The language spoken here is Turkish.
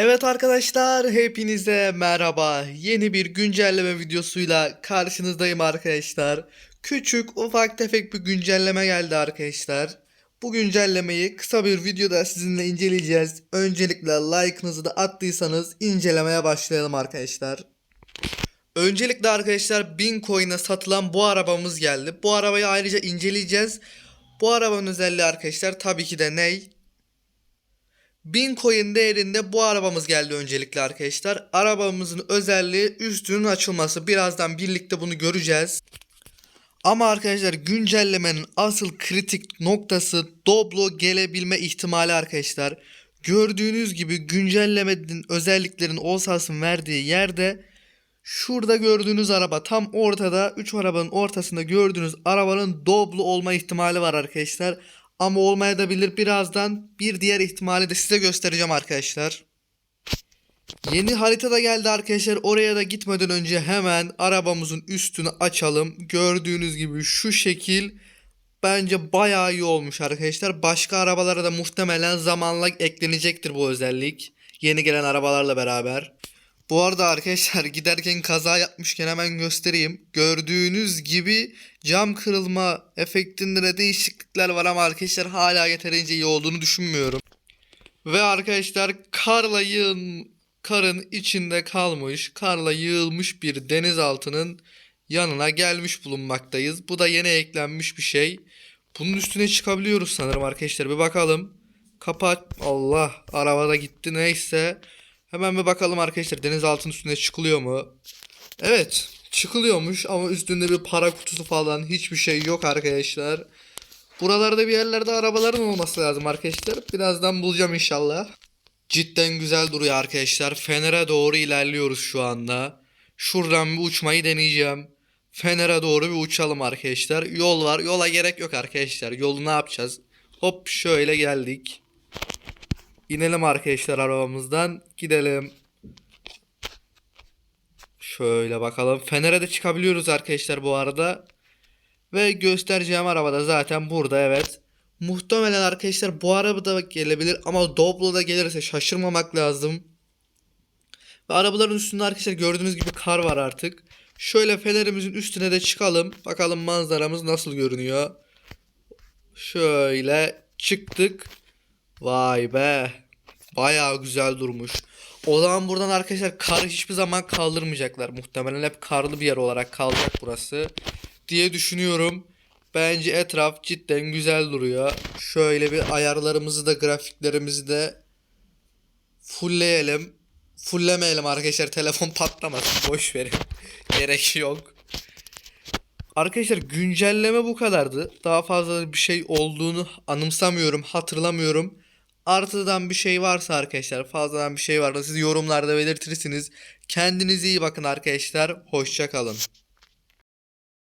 Evet arkadaşlar hepinize merhaba. Yeni bir güncelleme videosuyla karşınızdayım arkadaşlar. Küçük ufak tefek bir güncelleme geldi arkadaşlar. Bu güncellemeyi kısa bir videoda sizinle inceleyeceğiz. Öncelikle like'ınızı da attıysanız incelemeye başlayalım arkadaşlar. Öncelikle arkadaşlar 1000 coin'e satılan bu arabamız geldi. Bu arabayı ayrıca inceleyeceğiz. Bu arabanın özelliği arkadaşlar tabii ki de ney? 1000 coin değerinde bu arabamız geldi öncelikle arkadaşlar. Arabamızın özelliği üstünün açılması. Birazdan birlikte bunu göreceğiz. Ama arkadaşlar güncellemenin asıl kritik noktası Doblo gelebilme ihtimali arkadaşlar. Gördüğünüz gibi güncellemenin özelliklerin olsasın verdiği yerde şurada gördüğünüz araba tam ortada 3 arabanın ortasında gördüğünüz arabanın Doblo olma ihtimali var arkadaşlar. Ama olmayabilir birazdan bir diğer ihtimali de size göstereceğim arkadaşlar. Yeni harita da geldi arkadaşlar. Oraya da gitmeden önce hemen arabamızın üstünü açalım. Gördüğünüz gibi şu şekil bence bayağı iyi olmuş arkadaşlar. Başka arabalara da muhtemelen zamanla eklenecektir bu özellik. Yeni gelen arabalarla beraber. Bu arada arkadaşlar giderken kaza yapmışken hemen göstereyim. Gördüğünüz gibi cam kırılma efektinde de değişiklikler var ama arkadaşlar hala yeterince iyi olduğunu düşünmüyorum. Ve arkadaşlar karla yığın, karın içinde kalmış, karla yığılmış bir denizaltının yanına gelmiş bulunmaktayız. Bu da yeni eklenmiş bir şey. Bunun üstüne çıkabiliyoruz sanırım arkadaşlar. Bir bakalım. Kapat. Allah arabada gitti neyse. Hemen bir bakalım arkadaşlar denizaltının üstüne çıkılıyor mu? Evet çıkılıyormuş ama üstünde bir para kutusu falan hiçbir şey yok arkadaşlar. Buralarda bir yerlerde arabaların olması lazım arkadaşlar. Birazdan bulacağım inşallah. Cidden güzel duruyor arkadaşlar. Fener'e doğru ilerliyoruz şu anda. Şuradan bir uçmayı deneyeceğim. Fener'e doğru bir uçalım arkadaşlar. Yol var. Yola gerek yok arkadaşlar. Yolu ne yapacağız? Hop şöyle geldik. İnelim arkadaşlar arabamızdan. Gidelim. Şöyle bakalım. Fener'e de çıkabiliyoruz arkadaşlar bu arada. Ve göstereceğim arabada zaten burada evet. Muhtemelen arkadaşlar bu araba da gelebilir ama Doblo da gelirse şaşırmamak lazım. Ve arabaların üstünde arkadaşlar gördüğünüz gibi kar var artık. Şöyle fenerimizin üstüne de çıkalım. Bakalım manzaramız nasıl görünüyor. Şöyle çıktık. Vay be. Bayağı güzel durmuş. O zaman buradan arkadaşlar kar hiçbir zaman kaldırmayacaklar. Muhtemelen hep karlı bir yer olarak kalacak burası. Diye düşünüyorum. Bence etraf cidden güzel duruyor. Şöyle bir ayarlarımızı da grafiklerimizi de fullleyelim. Fulllemeyelim arkadaşlar. Telefon patlamasın. Boş verin. Gerek yok. Arkadaşlar güncelleme bu kadardı. Daha fazla bir şey olduğunu anımsamıyorum, hatırlamıyorum. Artıdan bir şey varsa arkadaşlar, fazladan bir şey varsa siz yorumlarda belirtirsiniz. Kendinize iyi bakın arkadaşlar. Hoşça kalın.